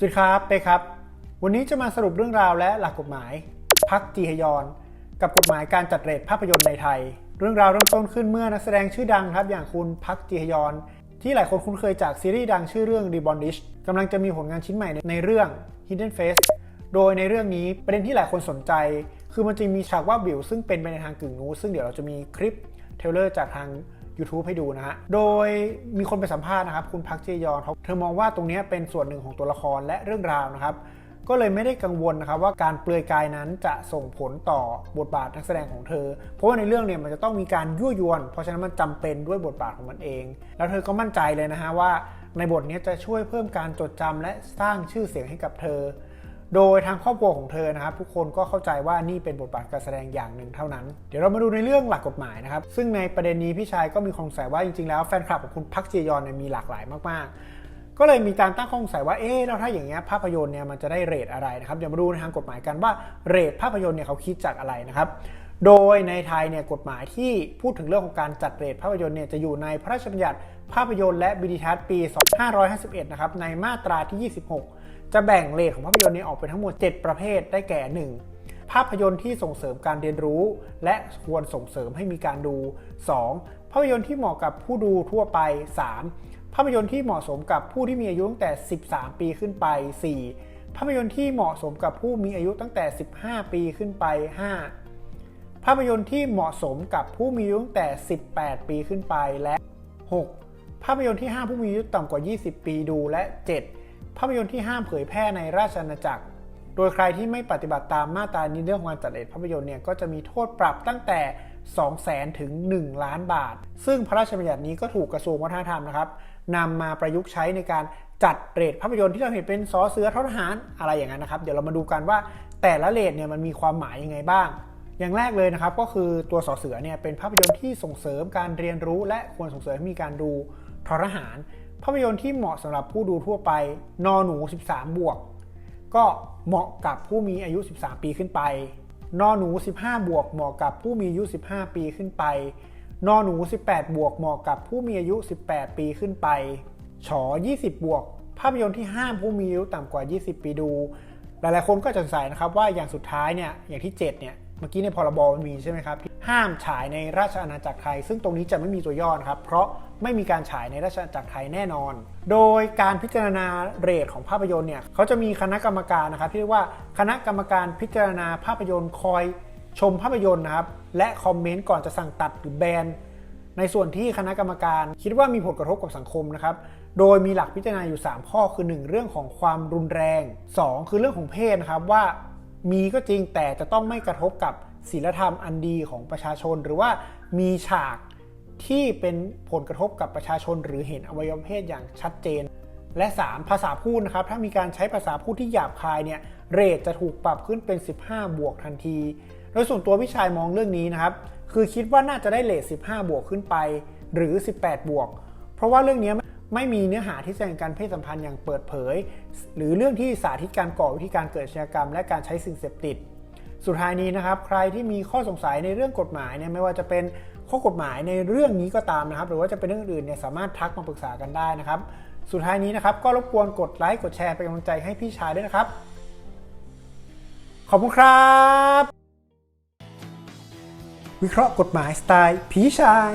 สวัสดีครับเป้ครับ วันนี้จะมาสรุปเรื่องราวและหลักกฎหมาย พักจีฮยอน กับกฎหมายการจัดเรทภาพยนตร์ในไทย เรื่องราวเริ่มต้นขึ้นเมื่อนักแสดงชื่อดังครับ อย่างคุณพักจีฮยอน ที่หลายคนคุ้นเคยจากซีรีส์ดังชื่อเรื่อง Rebondish กำลังจะมีผลงานชิ้นใหม่ในเรื่อง Hidden Face โดยในเรื่องนี้ประเด็นที่หลายคนสนใจ คือมันจะมีฉากว่าบิวซึ่งเป็นไปในทางกึ่งนู้ซึ่งเดี๋ยวเราจะมีคลิปเทเลอร์จากทาง YouTube ให้ดูนะฮะ โดยมีคนไปสัมภาษณ์นะครับ คุณพักเจยอนเขาเธอมองว่าตรงนี้เป็นส่วนหนึ่งของตัวละครและเรื่องราวนะครับ ก็เลยไม่ได้กังวลนะครับว่าการเปลือยกายนั้นจะส่งผลต่อบทบาทนักแสดงของเธอ เพราะว่าในเรื่องเนี่ยมันจะต้องมีการยั่วยวน เพราะฉะนั้นมันจำเป็นด้วยบทบาทของมันเอง แล้วเธอก็มั่นใจเลยนะฮะว่าในบทนี้จะช่วยเพิ่มการจดจำและสร้างชื่อเสียงให้กับเธอ โดยทางครอบครัวของเธอนะครับทุกคนก็เข้าใจว่านี่เป็นบทบาทการแสดงอย่างหนึ่งเท่านั้น เดี๋ยวเรามาดูในเรื่องหลักกฎหมายนะครับ ซึ่งในประเด็นนี้พี่ชายก็มีความสงสัยว่าจริงๆแล้วแฟนคลับของคุณพักจียอนเนี่ยมีหลากหลายมากๆ ก็เลยมีการตั้งข้อสงสัยว่าเอ๊ะแล้วถ้าอย่างเงี้ยภาพยนตร์เนี่ยมันจะได้เรทอะไรนะครับเดี๋ยวมาดูในทางกฎหมายกันว่าเรทภาพยนตร์เนี่ยเขาคิดจากอะไรนะครับ โดยในไทยเนี่ยกฎหมายที่พูดถึงเรื่องของการจัดเรทภาพยนตร์เนี่ยจะอยู่ในพระราชบัญญัติภาพยนตร์และวิดีทัศน์ปี 2551 นะครับ ในมาตราที่ 26 จะแบ่งเรทของภาพยนตร์นี้ออกเป็นทั้งหมด 7 ประเภทได้แก่ 1. ภาพยนตร์ที่ส่งเสริมการเรียนรู้ และควรส่งเสริมให้มีการดู 2. ภาพยนตร์ที่เหมาะกับผู้ดูทั่วไป 3. ภาพยนตร์ที่เหมาะสมกับผู้ที่มีอายุตั้งแต่ 13 ปีขึ้นไป 4. ภาพยนตร์ที่เหมาะสมกับผู้มีอายุตั้งแต่ 15 ปีขึ้นไป 5. ภาพยนตร์ที่เหมาะสมกับผู้มีอายุตั้งแต่ 18 ปีขึ้นไปและ 6. ภาพยนตร์ที่ห้ามผู้มีอายุต่ำกว่า 20 ปีดูและ 7. ภาพยนตร์ที่ห้ามเผยแพร่ในราชอาณาจักร โดยใครที่ไม่ปฏิบัติตามมาตรานี้เรื่องของการจัดเรทภาพยนตร์เนี่ยก็จะมีโทษปรับตั้งแต่ 2 0 0 0 0 0 ถึง 1 ล้านบาท ซึ่งพระราชบัญญัตินี้ก็ถูกกระทรวงวัฒนธรรมนะครับนำมาประยุกต์ใช้ในการจัดเรทภาพยนตร์ที่เราเห็นเป็นซอเสือททหารอะไรอย่างนั้นนะครับ เดี๋ยวเรามาดูกันว่าแต่ละเรทเนี่ยมันมีความหมายยังไงบ้าง อย่างแรกเลยนะครับก็คือตัวสอเสือเนี่ยเป็นภาพยนตร์ที่ส่งเสริมการเรียนรู้และควรส่งเสริมให้มีการดูทรหาร ภาพยนตร์ที่เหมาะสำหรับผู้ดูทั่วไปนอหนู 13 บวก ก็เหมาะกับผู้มีอายุ 13 ปีขึ้นไป นอหนู 15 บวก เหมาะกับผู้มีอายุ 15 ปีขึ้นไป นอหนู 18 บวก เหมาะกับผู้มีอายุ 18 ปีขึ้นไปฉอ20 บวก ภาพยนตร์ที่ห้ามผู้มีอายุต่ำกว่า 20 ปีดู หลายๆคนก็จะสงสัยนะครับว่าอย่างสุดท้ายเนี่ยอย่างที่ 7 เนี่ย เมื่อกี้ในพรบมันมีใช่ไหมครับที่ห้ามฉายในราชอาณาจักรไทย ซึ่งตรงนี้จะไม่มีตัวย่อนะครับ เพราะไม่มีการฉายในราชอาณาจักรไทยแน่นอน โดยการพิจารณาเรทของภาพยนตร์เนี่ยเขาจะมีคณะกรรมการนะครับที่เรียกว่าคณะกรรมการพิจารณาภาพยนตร์คอยชมภาพยนตร์นะครับ และคอมเมนต์ก่อนจะสั่งตัดหรือแบนในส่วนที่คณะกรรมการคิดว่ามีผลกระทบกับสังคมนะครับ โดยมีหลักพิจารณาอยู่ 3 ข้อคือ 1 เรื่องของความรุนแรง 2 คือเรื่องของเพศนะครับว่า มีก็จริงแต่จะต้องไม่กระทบกับศีลธรรมอันดีของประชาชน หรือว่ามีฉากที่เป็นผลกระทบกับประชาชน หรือเห็นอวัยวะเพศอย่างชัดเจน และ 3 ภาษาพูดนะครับ ถ้ามีการใช้ภาษาพูดที่หยาบคายเนี่ยเรทจะถูกปรับขึ้นเป็น 15 บวกทันที โดยส่วนตัวพี่ชายมองเรื่องนี้นะครับ คือคิดว่าน่าจะได้เลท15 บวกขึ้นไป หรือ 18 บวก เพราะว่าเรื่องนี้ ไม่มีเนื้อหาที่แสดงการเพศสัมพันธ์อย่างเปิดเผย หรือเรื่องที่สาธิตการก่อวิธีการเกิดชญากรรม และการใช้สิ่งเสพติด สุดท้ายนี้นะครับ ใครที่มีข้อสงสัยในเรื่องกฎหมายเนี่ยไม่ว่าจะเป็นข้อกฎหมายในเรื่องนี้ก็ตามนะครับ หรือว่าจะเป็นเรื่องอื่นเนี่ยสามารถทักมาปรึกษากันได้นะครับ สุดท้ายนี้นะครับก็รบกวนกดไลค์กดแชร์เป็นกำลังใจให้พี่ชายด้วยนะครับ ขอบคุณครับ วิเคราะห์กฎหมายสไตล์ผีชาย